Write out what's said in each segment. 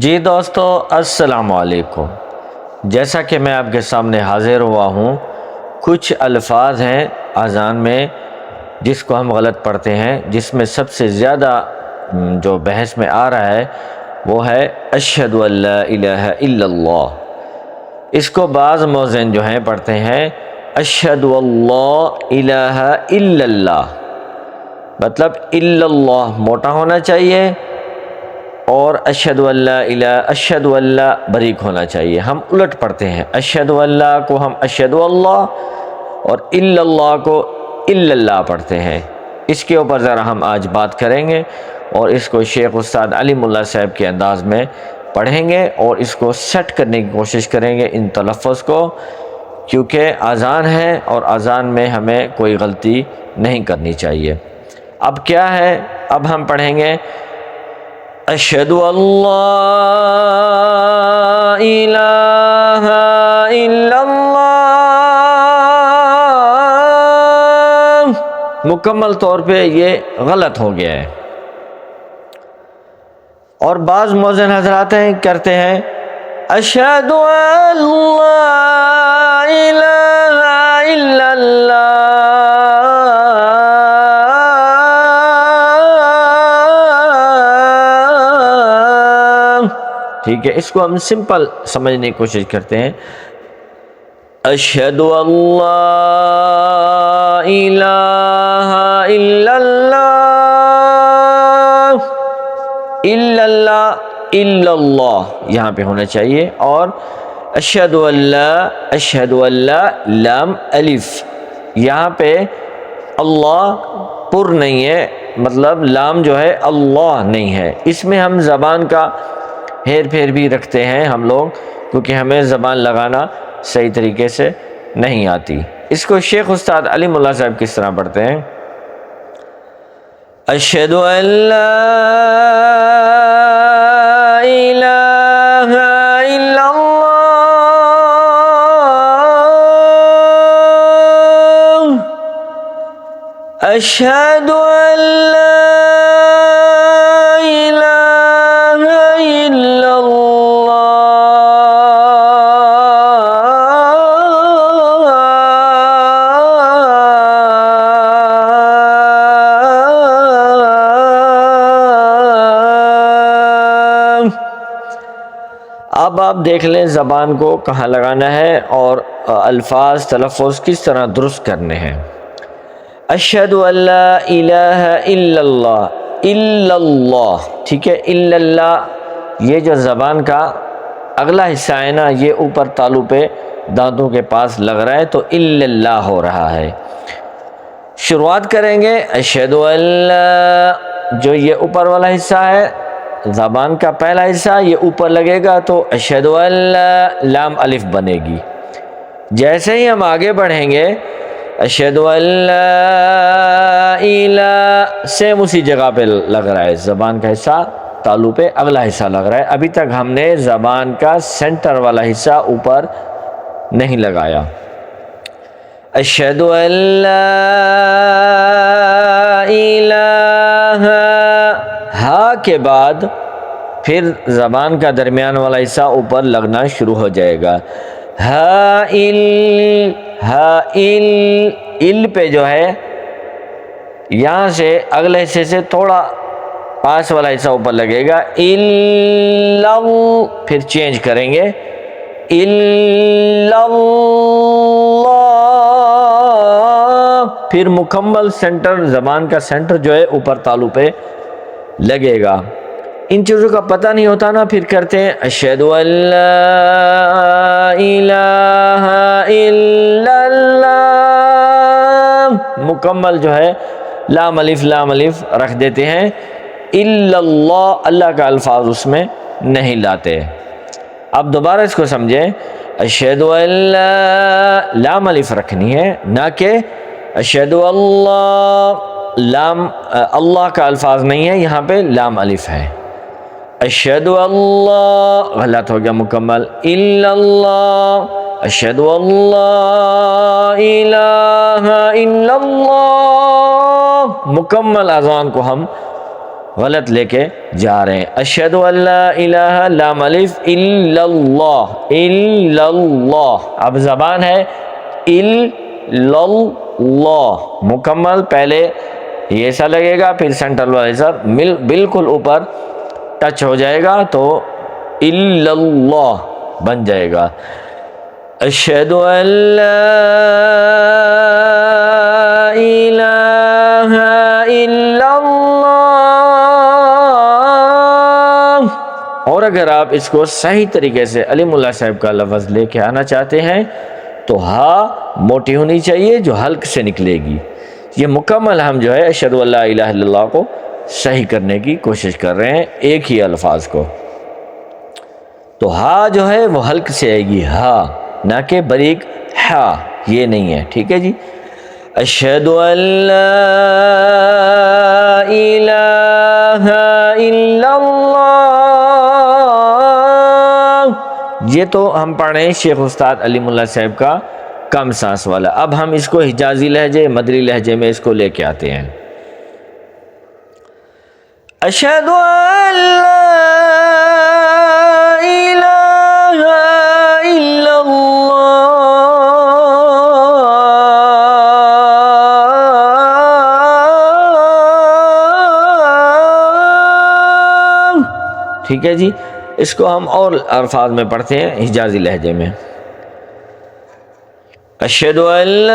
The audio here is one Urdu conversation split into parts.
جی دوستو، السلام علیکم۔ جیسا کہ میں آپ کے سامنے حاضر ہوا ہوں، کچھ الفاظ ہیں اذان میں جس کو ہم غلط پڑھتے ہیں، جس میں سب سے زیادہ جو بحث میں آ رہا ہے، وہ ہے اشہد اللہ الہ الا اللہ۔ اس کو بعض موزن جو ہیں پڑھتے ہیں، اشہد اللہ الہ الا اللہ۔ مطلب الا اللہ، موٹا ہونا چاہیے۔ اور اشہد اللہ الہ، اشہد اللہ بریک ہونا چاہیے۔ ہم الٹ پڑھتے ہیں۔ اشہد اللہ کو ہم اشہد اللہ اور اللہ کو الا اللہ پڑھتے ہیں۔ اس کے اوپر ذرا ہم آج بات کریں گے اور اس کو شیخ استاد علیم اللہ صاحب کے انداز میں پڑھیں گے اور اس کو سیٹ کرنے کی کوشش کریں گے ان تلفظ کو، کیونکہ اذان ہے اور اذان میں ہمیں کوئی غلطی نہیں کرنی چاہیے۔ اب کیا ہے؟ اب ہم پڑھیں گے اشہد اللہ الہ الا اللہ مکمل طور پہ یہ غلط ہو گیا ہے۔ اور بعض موزن حضرات ہیں، کرتے ہیں اشہد اللہ الہ الا اللہ ٹھیک ہے، اس کو ہم سمپل سمجھنے کی کوشش کرتے ہیں۔ اشہد اللہ الہ الا اللہ الا اللہ الا اللہ یہاں پہ ہونا چاہیے۔ اور اشہد اللہ اشہد اللہ لام الف یہاں پہ اللہ پر نہیں ہے مطلب لام جو ہے، اللہ نہیں ہے۔ اس میں ہم زبان کا ہیر پھیر بھی رکھتے ہیں ہم لوگ، کیونکہ ہمیں زبان لگانا صحیح طریقے سے نہیں آتی۔ اس کو شیخ استاد علیم اللہ صاحب کس طرح پڑھتے ہیں؟ اشہد ان لا الہ الا اللہ۔ اشہد اب آپ دیکھ لیں زبان کو کہاں لگانا ہے اور الفاظ تلفظ کس طرح درست کرنے ہیں۔ اشہد اللہ الہ الا اللہ الا اللہ، ٹھیک ہے، الا اللہ، یہ جو زبان کا اگلا حصہ ہے نا، یہ اوپر تالو پہ دانتوں کے پاس لگ رہا ہے تو الا اللہ ہو رہا ہے۔ شروعات کریں گے، اشہد اللہ جو یہ اوپر والا حصہ ہے زبان کا پہلا حصہ یہ اوپر لگے گا تو اشہد اللہ لام الف بنے گی۔ جیسے ہی ہم آگے بڑھیں گے، اشہد اللہ سیم اسی جگہ پہ لگ رہا ہے۔ زبان کا حصہ تالو پہ اگلا حصہ لگ رہا ہے۔ ابھی تک ہم نے زبان کا سینٹر والا حصہ اوپر نہیں لگایا۔ اشہد اللہ الہ ہا کے بعد پھر زبان کا درمیان والا حصہ اوپر لگنا شروع ہو جائے گا۔ ہا ال ہا ال ال پہ جو ہے، یہاں سے اگلے حصے سے تھوڑا پاس والا حصہ اوپر لگے گا۔ ال پھر چینج کریں گے۔ اللہ پھر مکمل سینٹر، زبان کا سینٹر جو ہے، اوپر تالو پہ لگے گا۔ ان چیزوں کا پتہ نہیں ہوتا نا، پھر کرتے ہیں، اشہد اللہ الہ الا اللہ مکمل جو ہے، لام الف لام الف رکھ دیتے ہیں۔ الا اللہ اللہ کا الفاظ اس میں نہیں لاتے۔ اب دوبارہ اس کو سمجھیں۔ اشہد اللہ لام الف رکھنی ہے، نہ کہ اشہد اللہ۔ لام اللہ کا الفاظ نہیں ہے، یہاں پہ لام الف ہے۔ اشہد اللہ، غلط ہو گیا مکمل۔ اللہ اشہد اللہ، الہ الا اللہ۔ مکمل اذان کو ہم غلط لے کے جا رہے ہیں۔ اشہد اللہ الہ لام الف الا اللہ الا اللہ۔ اب زبان ہے الا اللہ۔ مکمل، پہلے ایسا لگے گا، پھر سینٹرل والا ایسا مل بالکل اوپر ٹچ ہو جائے گا تو الا اللہ بن جائے گا۔ اشہد اللہ الہ الا اللہ۔ اور اگر آپ اس کو صحیح طریقے سے علیم اللہ صاحب کا لفظ لے کے آنا چاہتے ہیں، تو ہا موٹی ہونی چاہیے جو حلق سے نکلے گی۔ یہ مکمل ہم جو ہے اشہد اللہ الہ الا اللہ کو صحیح کرنے کی کوشش کر رہے ہیں ایک ہی الفاظ کو۔ تو ہا جو ہے وہ حلق سے آئے گی، ہا، نہ کہ بریک، ہا، یہ نہیں ہے، ٹھیک ہے جی؟ اشہد اللہ الہ الا اللہ۔ یہ تو ہم پڑھ رہے ہیں شیخ استاد علیم اللہ صاحب کا۔ کم سانس والا۔ اب ہم اس کو حجازی لہجے، مدری لہجے میں اس کو لے کے آتے ہیں۔ اشہد ٹھیک ہے جی اس کو ہم اور الفاظ میں پڑھتے ہیں، حجازی لہجے میں۔ اشہد اللہ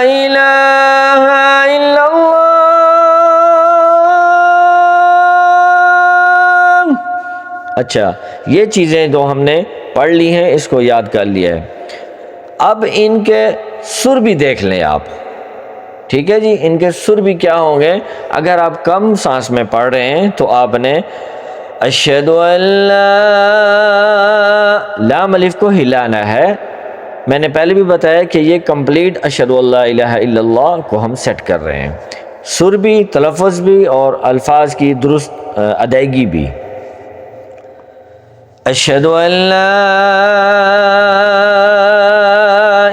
الا اللہ اچھا یہ چیزیں جو ہم نے پڑھ لی ہیں، اس کو یاد کر لیا ہے۔ اب ان کے سر بھی دیکھ لیں آپ۔ ٹھیک ہے جی؟ ان کے سر بھی کیا ہوں گے؟ اگر آپ کم سانس میں پڑھ رہے ہیں تو آپ نے اشہد اللہ لام الف کو ہلانا ہے۔ میں نے پہلے بھی بتایا کہ یہ کمپلیٹ اشہد اللہ الہ الا اللہ کو ہم سیٹ کر رہے ہیں۔ سر بھی، تلفظ بھی اور الفاظ کی درست ادائیگی بھی۔ اشہد اللہ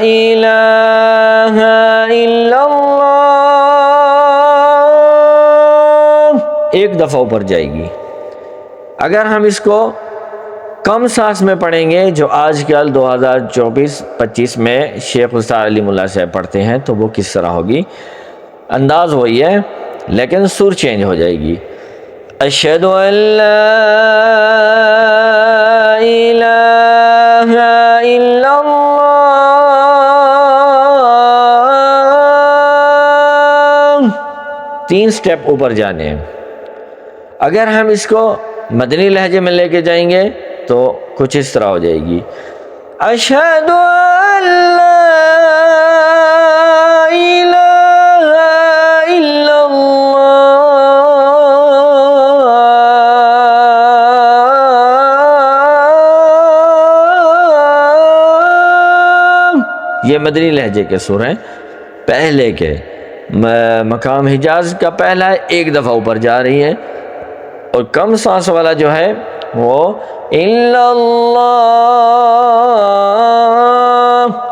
الہ الا اللہ۔ ایک دفعہ اوپر جائے گی۔ اگر ہم اس کو کم سانس میں پڑھیں گے، جو آج کل دو ہزار چوبیس، پچیس میں شیخ استاد علیم اللہ صاحب پڑھتے ہیں، تو وہ کس طرح ہوگی؟ انداز وہی ہے، لیکن سر چینج ہو جائے گی۔ اشہد اللہ الہ الا اللہ۔ تین سٹیپ اوپر جانے۔ ہیں اگر ہم اس کو مدنی لہجے میں لے کے جائیں گے تو کچھ اس طرح ہو جائے گی۔ اشہد اللہ الہ الا اللہ۔ یہ مدنی لہجے کے سر ہیں۔ پہلے کے مقام حجاز کا پہلا ہے ایک دفعہ اوپر جا رہی ہے اور کم سانس والا جو ہے وہ اللہ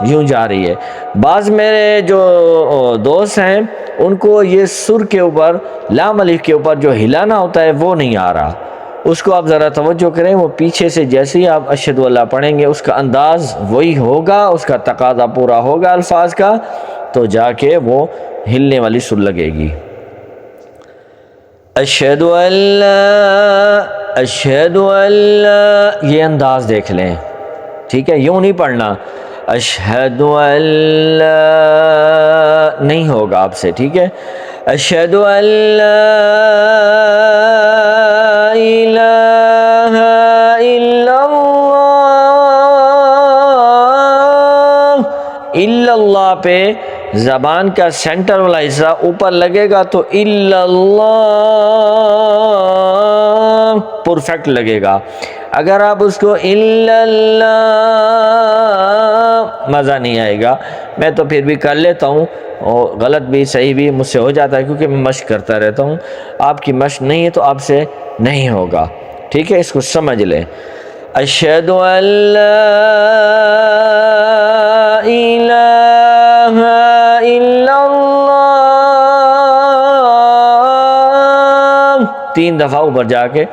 یوں جا رہی ہے۔ بعض میرے جو دوست ہیں، ان کو یہ سر کے اوپر، لام الف کے اوپر جو ہلانا ہوتا ہے وہ نہیں آ رہا۔ اس کو آپ ذرا توجہ کریں، وہ پیچھے سے جیسے ہی آپ اشد اللہ پڑھیں گے، اس کا انداز وہی ہوگا، اس کا تقاضا پورا ہوگا الفاظ کا، تو جا کے وہ ہلنے والی سر لگے گی۔ اشہد اللہ اشہد اللہ یہ انداز دیکھ لیں۔ ٹھیک ہے، یوں نہیں پڑھنا۔ اشہد اللہ نہیں ہوگا آپ سے، ٹھیک ہے۔ اشہد اللہ الہ الا اللہ الا اللہ پہ زبان کا سینٹر والا حصہ اوپر لگے گا تو اللہ پرفیکٹ لگے گا۔ اگر آپ اس کو اللہ مزہ نہیں آئے گا، میں تو پھر بھی کر لیتا ہوں۔ اور غلط بھی، صحیح بھی مجھ سے ہو جاتا ہے کیونکہ میں مشق کرتا رہتا ہوں۔ آپ کی مشق نہیں ہے تو آپ سے نہیں ہوگا۔ ٹھیک ہے، اس کو سمجھ لیں۔ اشہد اللہ الہ الا اللہ تین دفعہ اوپر جا کے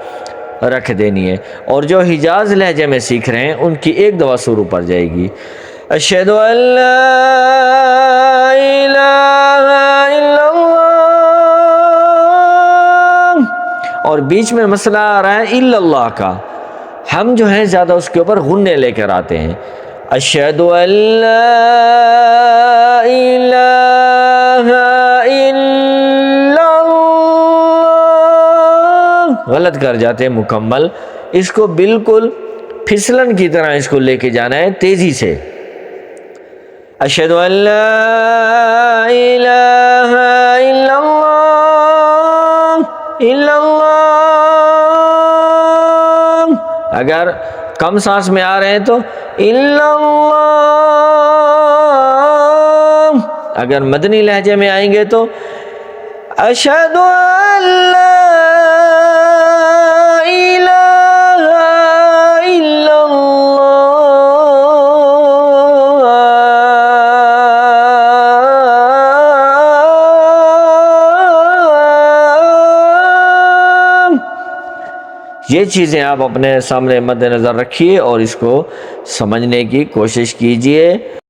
رکھ دینی ہے۔ اور جو حجاز لہجے میں سیکھ رہے ہیں، ان کی ایک دفعہ سر اوپر جائے گی۔ اشہد ان لا الہ الا اللہ۔ اور بیچ میں مسئلہ آ رہا ہے الا اللہ کا۔ ہم جو ہیں، زیادہ اس کے اوپر غنے لے کر آتے ہیں۔ اشہد ان لا الہ الا اللہ غلط کر جاتے ہیں، مکمل. اس کو بالکل پھسلن کی طرح اس کو لے کے جانا ہے، تیزی سے. اشہد ان لا الہ الا اللہ الا اللہ اگر کم سانس میں آ رہے ہیں تو اللہ، اگر مدنی لہجے میں آئیں گے تو اشد اللہ یہ چیزیں آپ اپنے سامنے مد نظر رکھیے اور اس کو سمجھنے کی کوشش کیجیے